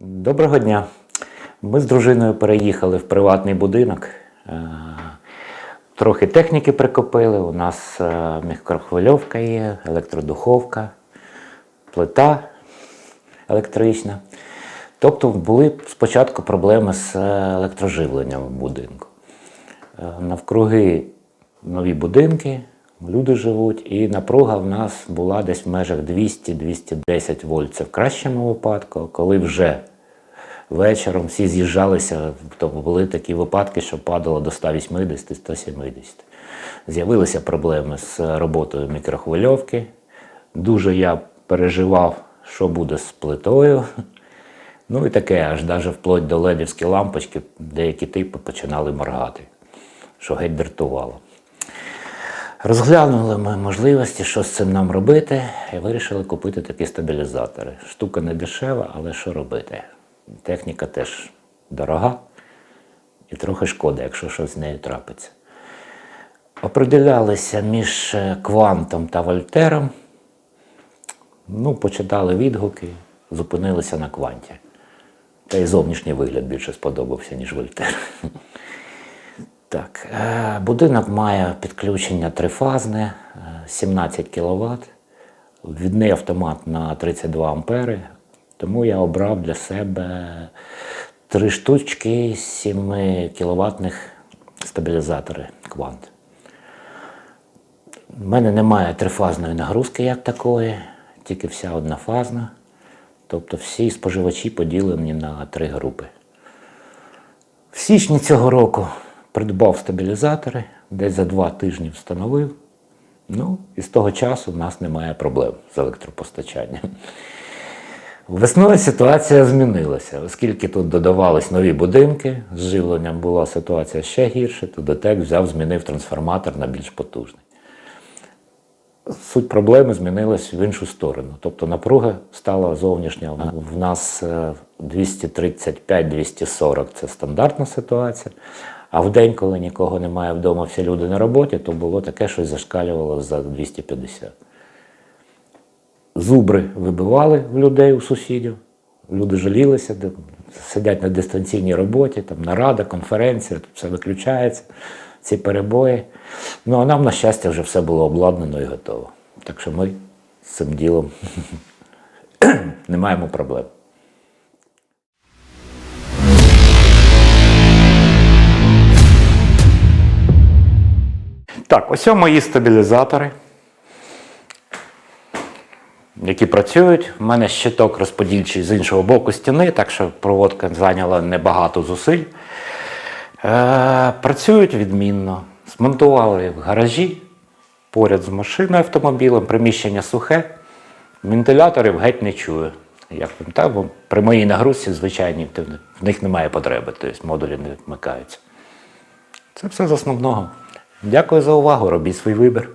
Доброго дня. Ми з дружиною переїхали в приватний будинок. Е, Трохи техніки прикопили. У нас е, мікрохвильовка є, електродуховка, плита електрична. Тобто були спочатку проблеми з е, електроживленням в будинку. Навкруги нові будинки, люди живуть, і напруга в нас була десь в межах 200-210 вольт. Це в кращому випадку, коли вже вечором всі з'їжджалися, то були такі випадки, що падало до 180-170. З'явилися проблеми з роботою мікрохвильовки. Дуже я переживав, що буде з плитою. Ну і таке, аж навіть вплоть до ледівські лампочки, деякі типи починали моргати, що геть дратувало. Розглянули ми можливості, що з цим нам робити, і вирішили купити такі стабілізатори. Штука не дешева, але що робити? Техніка теж дорога і трохи шкода, якщо щось з нею трапиться. Оприділялися між е, квантом та вольтером. Ну, почитали відгуки, зупинилися на кванті. Та й зовнішній вигляд більше сподобався, ніж вольтер. Так, е, будинок має підключення трифазне, е, 17 кВт. Відний автомат на 32 ампери. Тому я обрав для себе три штучки 7 кВт стабілізатори квант. У мене немає трифазної нагрузки як такої, тільки вся однофазна. Тобто всі споживачі поділені на три групи. В січні цього року придбав стабілізатори, десь за два тижні встановив. Ну, і з того часу в нас немає проблем з електропостачанням. Весною ситуація змінилася, оскільки тут додавались нові будинки, з живленням була ситуація ще гірше, то ДТЕК взяв, змінив трансформатор на більш потужний. Суть проблеми змінилась в іншу сторону. Тобто напруга стала зовнішня. В нас е, 235-240 це стандартна ситуація. А в день, коли нікого немає вдома, всі люди на роботі, то було таке, що зашкалювало за 250. Зубри вибивали в людей у сусідів. Люди жалілися, сидять на дистанційній роботі, там нарада, конференція, тут все виключається, ці перебої. Ну а нам, на щастя, вже все було обладнано і готово. Так що ми з цим ділом не маємо проблем. Так, ось мої стабілізатори, які працюють. У мене щиток розподільчий з іншого боку стіни, так що проводка зайняла небагато зусиль. Е, працюють відмінно. Змонтували в гаражі поряд з машиною автомобілем, приміщення сухе, вентиляторів геть не чую. Як там, та, бо при моїй нагрузці, звичайній, то в них немає потреби, тобто модулі не вмикаються. Це все з основного. Дякую за увагу, робіть свій вибір.